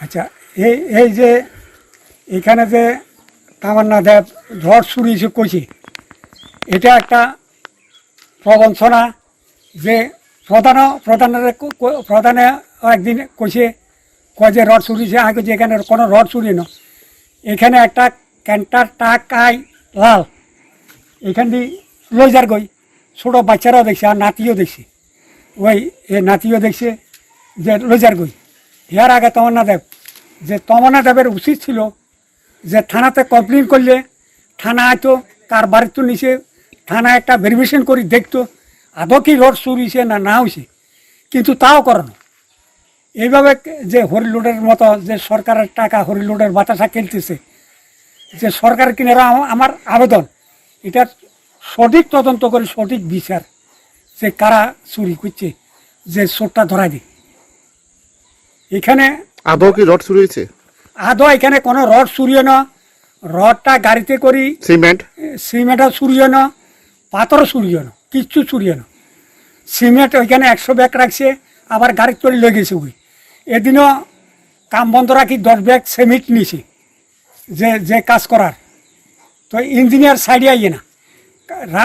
আচ্ছা এই এই যে এখানে যে তামান্না দেব ঝড় শুরু কইছে, এটা একটা প্রবঞ্চনা যে প্রধান, প্রধানের প্রধানে একদিন কইছে, কয় যে রড চুরিছে আগে যে এখানে কোনো রড চুরি না এখানে একটা ক্যান্টার টাকাই লাল, এখান দিয়ে লই যার গই, ছোটো বাচ্চারাও দেখছে আর নাতিও দেখছে। ওই এ নাতিও দেখছে যে লই যার গই। ইয়ার আগে তমন্না দেব, যে তমন্না দেবের উচিত ছিল, যে থানাতে কমপ্লেন করলে, থানা হয়তো কার বাড়ির নিচে থানা একটা ভেরিফিকেশন করি দেখতো, আদৌ কি রোড চুরিছে না না হয়েছে কিন্তু তাও করানো এইভাবে যে হরিলোডের মতো, যে সরকারের টাকা হরিলোডের বাতাসা খেলতেছে, যে সরকার কিনারা আমা- আমার আবেদন, এটা সঠিক তদন্ত করে সঠিক বিচার, যে কারা চুরি করছে, যে চোরটা ধরা দিই এখানে আদৌ কি রড চুরি হয়েছে? আদৌ এখানে কোনো রড চুরিও না রডটা গাড়িতে করি সিমেন্ট? সিমেন্টও চুরিও না পাথরও চুরিও না কিচ্ছু চুরিও না সিমেন্ট ওইখানে একশো ব্যাগ রাখছে আবার গাড়ি চলে লেগেছে ওই। এদিনও কাম বন্ধ রাখি দশ ব্যাগ সিমেন্ট নিছে যে যে কাজ করার। তো ইঞ্জিনিয়ার সাইডে আইয়ে না।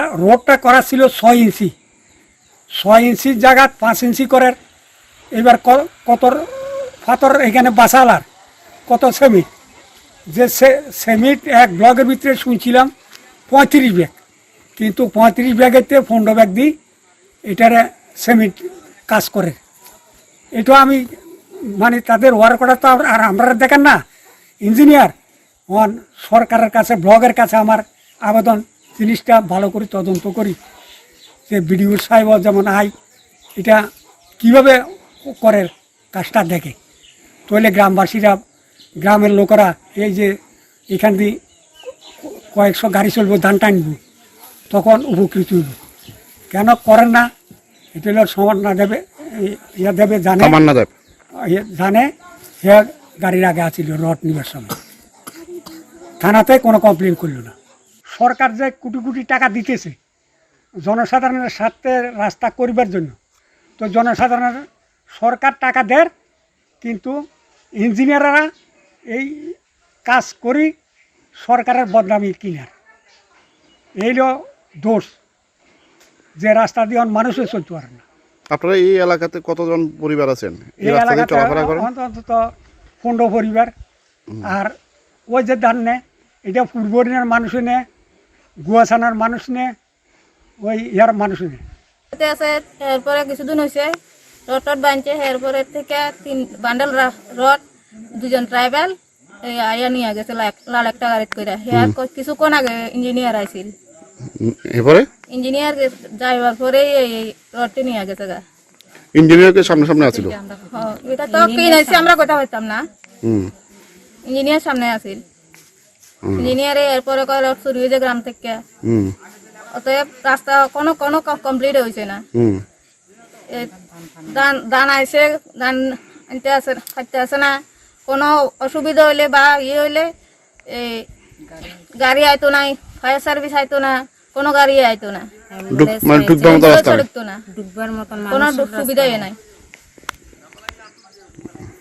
রোডটা করা ছিল ছয় ইঞ্চি। ছয় ইঞ্চির জায়গা পাঁচ ইঞ্চি করার। এবার ক- কত পাথর এখানে বাসালার কত সেমি? যে সেমিট এক ব্লকের ভিতরে শুনছিলাম, পঁয়ত্রিশ ব্যাগ। কিন্তু পঁয়ত্রিশ ব্যাগেতে পনেরো ব্যাগ দিই, এটারে সেমিট কাজ করে। এটা আমি মানে তাদের ওয়ার্কটা তো আর- আমরা দেখেন না ইঞ্জিনিয়ার ওয়ান সরকারের কাছে, ব্লগের কাছে আমার আবেদন, জিনিসটা ভালো করে তদন্ত করি। যে বিডিও সাহেব যেমন আই এটা কীভাবে করে কাজটা দেখে। তাহলে গ্রামবাসীরা গ্রামের লোকেরা এই যে এখান দিয়ে কয়েকশো গাড়ি চলবো ধান টানব তখন উপকৃত হইব। কেন করেন না? এটা হলো সমান না দেবে ইয়া দেবে জানে। ইয়ে জানে সে গাড়ির আগে আছিল রড নিবার সময়। থানাতে কোনো কমপ্লেন করল না। সরকার যে কোটি কোটি টাকা দিতেছে জনসাধারণের স্বার্থে রাস্তা করিবার জন্য তো জনসাধারণের সরকার টাকা দেয় কিন্তু ইঞ্জিনিয়াররা এই কাজ করি সরকারের বদনামি কিনার। এইলো দোষ যে রাস্তা দিয়ে মানুষও চলতে পারে না। আপনারা এই এলাকাতে কতজন পরিবার আছেন? এই এলাকাতে অন্তত পনেরো পরিবার। আর ওই যে ধান নে এটা পূর্বরিনের মানুষ নে গুয়াছানার মানুষ নে ওই ইয়ার মানুষ নে। তে আছে এরপরে কিছুদিন হয়েছে রড টড বানছে এরপরে থেকে তিন বান্ডেল রড দুজন ট্রাইবেল এই আয়া নিয়ে গেছে লাল- লাল একটা গাড়িত করে হেয়ার কিছুক্ষণ আগে ইঞ্জিনিয়ার আইছিল। এরপরে? ইঞ্জিনিয়ার যাইবার পরে এই রডটি নিয়ে গেছে গা। ইঞ্জিনিয়ারকে সামনে সামনে আছিল? এটা তো কি নাইছে আমরা কথা হইতাম না। হুম। ইঞ্জিনিয়ার সামনে আছিল। ইঞ্জিনিয়ারে এরপরে কয় রড চুরি হয়েছে গ্রাম থেকে। হুম। অতএব রাস্তা কোনো কোনো কমপ্লিট হয়েছে না। ধান ধান আইসে দান আনতে আসে খাইতে আসে না। কোনো অসুবিধা হইলে বা ইয়ে হইলে এই গাড়ি আইতো নাই ফায়ার সার্ভিস আইতো না কোনো গাড়ি আইতো না। মানে না। কোনো সুবিধাই নাই।